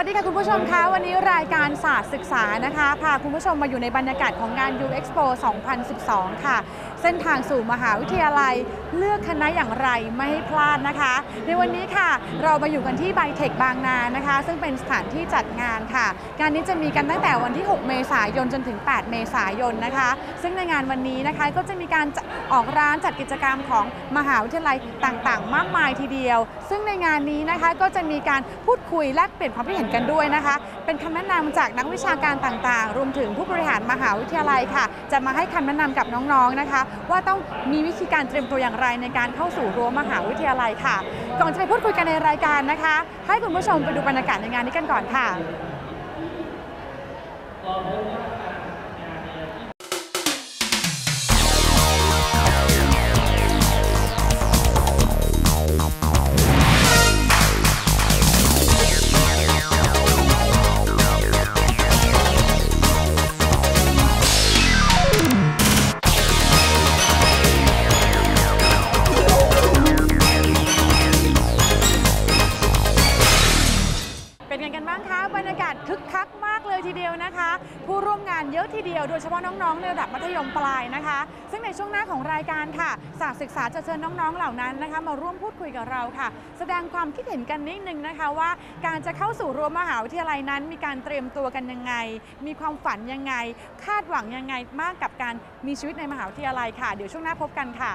วัสดีค่ะคุณผู้ชมคะวันนี้รายการศาสตร์ศึกษานะคะพาคุณผู้ชมมาอยู่ในบรรยากาศของงาน U Expo 2012 ค่ะ เส้นทางสู่มหาวิทยาลัยเลือกคณะอย่างไรไม่ให้พลาดนะคะ ในวันนี้ค่ะ เรามาอยู่กันที่ไบเทคบางนานะคะ ซึ่งเป็นสถานที่จัดงานค่ะ งานนี้จะมีกันตั้งแต่วันที่ 6 เมษายนจนถึง 8 เมษายนนะคะ ซึ่งในงานวันนี้นะคะก็จะมีการออกร้านจัดกิจกรรมของมหาวิทยาลัยต่างๆ มากมายทีเดียว ซึ่งในงานนี้นะคะก็จะมีการพูดคุยแลกเปลี่ยนความคิดเห็นกันด้วยนะคะ เป็นคำแนะนำจากนักวิชาการต่างๆ รวมถึงผู้บริหารมหาวิทยาลัยค่ะ จะมาให้คำแนะนำกับน้องๆนะคะ ว่าต้องมีวิธีการเตรียมตัวอย่างไรในการเข้าสู่รั้วมหาวิทยาลัยค่ะ ก่อนจะไปพูดคุยกันในรายการนะคะ ให้คุณผู้ชมไปดูบรรยากาศในงานนี้กันก่อนค่ะ นไงกันบ้างคะบรรยากาศคึกคักมากเลยทีเดียวนะคะ ผู้ร่วมงานเยอะทีเดียวโดยเฉพาะน้องๆในระดับมัธยมปลายนะคะ ซึ่งในช่วงหน้าของรายการค่ะศาสตร์ศึกษาจะเชิญน้องๆเหล่านั้นนะคะ มาร่วมพูดคุยกับเราค่ะ แสดงความคิดเห็นกันนิดนึงนะคะว่า การจะเข้าสู่รั้วมหาวิทยาลัยนั้น มีการเตรียมตัวกันยังไง มีความฝันยังไง คาดหวังยังไงมากกับการมีชีวิตในมหาวิทยาลัยค่ะ เดี๋ยวช่วงหน้าพบกันค่ะ